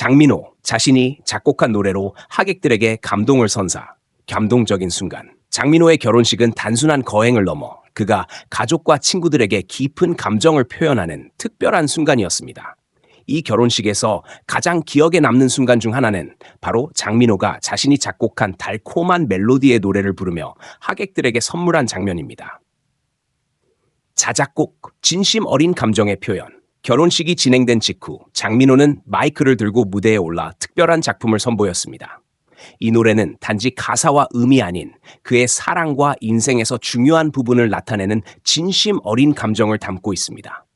장민호 자신이 작곡한 노래로 하객들에게 감동을 선사. 감동적인 순간. 장민호의 결혼식은 단순한 거행을 넘어 그가 가족과 친구들에게 깊은 감정을 표현하는 특별한 순간이었습니다. 이 결혼식에서 가장 기억에 남는 순간 중 하나는 바로 장민호가 자신이 작곡한 달콤한 멜로디의 노래를 부르며 하객들에게 선물한 장면입니다. 자작곡, 진심 어린 감정의 표현. 결혼식이 진행된 직후 장민호는 마이크를 들고 무대에 올라 특별한 작품을 선보였습니다. 이 노래는 단지 가사와 음이 아닌 그의 사랑과 인생에서 중요한 부분을 나타내는 진심 어린 감정을 담고 있습니다.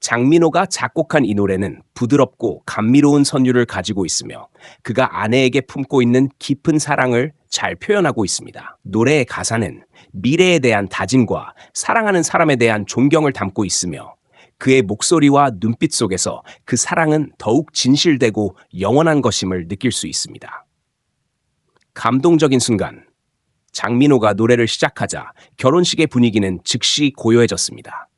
장민호가 작곡한 이 노래는 부드럽고 감미로운 선율을 가지고 있으며 그가 아내에게 품고 있는 깊은 사랑을 잘 표현하고 있습니다. 노래의 가사는 미래에 대한 다짐과 사랑하는 사람에 대한 존경을 담고 있으며 그의 목소리와 눈빛 속에서 그 사랑은 더욱 진실되고 영원한 것임을 느낄 수 있습니다. 감동적인 순간, 장민호가 노래를 시작하자 결혼식의 분위기는 즉시 고요해졌습니다.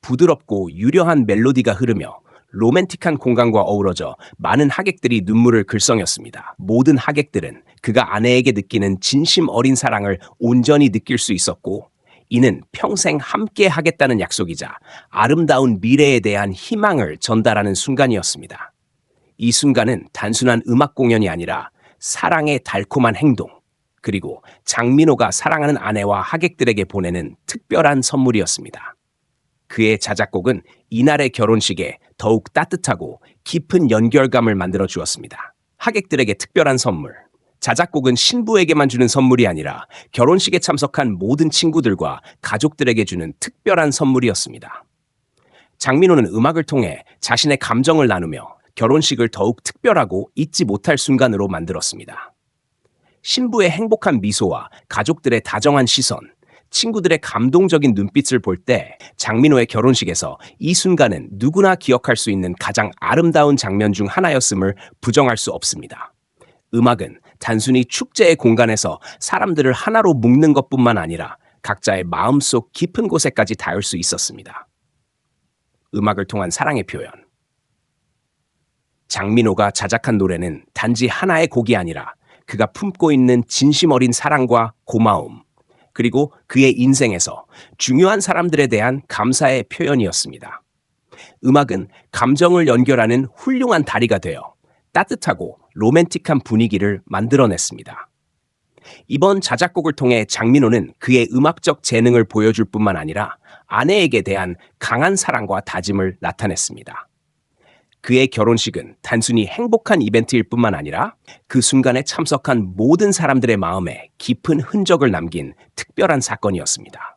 부드럽고 유려한 멜로디가 흐르며 로맨틱한 공간과 어우러져 많은 하객들이 눈물을 글썽였습니다. 모든 하객들은 그가 아내에게 느끼는 진심 어린 사랑을 온전히 느낄 수 있었고, 이는 평생 함께 하겠다는 약속이자 아름다운 미래에 대한 희망을 전달하는 순간이었습니다. 이 순간은 단순한 음악 공연이 아니라 사랑의 달콤한 행동, 그리고 장민호가 사랑하는 아내와 하객들에게 보내는 특별한 선물이었습니다. 그의 자작곡은 이날의 결혼식에 더욱 따뜻하고 깊은 연결감을 만들어 주었습니다. 하객들에게 특별한 선물. 자작곡은 신부에게만 주는 선물이 아니라 결혼식에 참석한 모든 친구들과 가족들에게 주는 특별한 선물이었습니다. 장민호는 음악을 통해 자신의 감정을 나누며 결혼식을 더욱 특별하고 잊지 못할 순간으로 만들었습니다. 신부의 행복한 미소와 가족들의 다정한 시선, 친구들의 감동적인 눈빛을 볼 때 장민호의 결혼식에서 이 순간은 누구나 기억할 수 있는 가장 아름다운 장면 중 하나였음을 부정할 수 없습니다. 음악은 단순히 축제의 공간에서 사람들을 하나로 묶는 것뿐만 아니라 각자의 마음속 깊은 곳에까지 닿을 수 있었습니다. 음악을 통한 사랑의 표현. 장민호가 자작한 노래는 단지 하나의 곡이 아니라 그가 품고 있는 진심 어린 사랑과 고마움, 그리고 그의 인생에서 중요한 사람들에 대한 감사의 표현이었습니다. 음악은 감정을 연결하는 훌륭한 다리가 되어 따뜻하고 로맨틱한 분위기를 만들어냈습니다. 이번 자작곡을 통해 장민호는 그의 음악적 재능을 보여줄 뿐만 아니라 아내에게 대한 강한 사랑과 다짐을 나타냈습니다. 그의 결혼식은 단순히 행복한 이벤트일 뿐만 아니라 그 순간에 참석한 모든 사람들의 마음에 깊은 흔적을 남긴 특별한 사건이었습니다.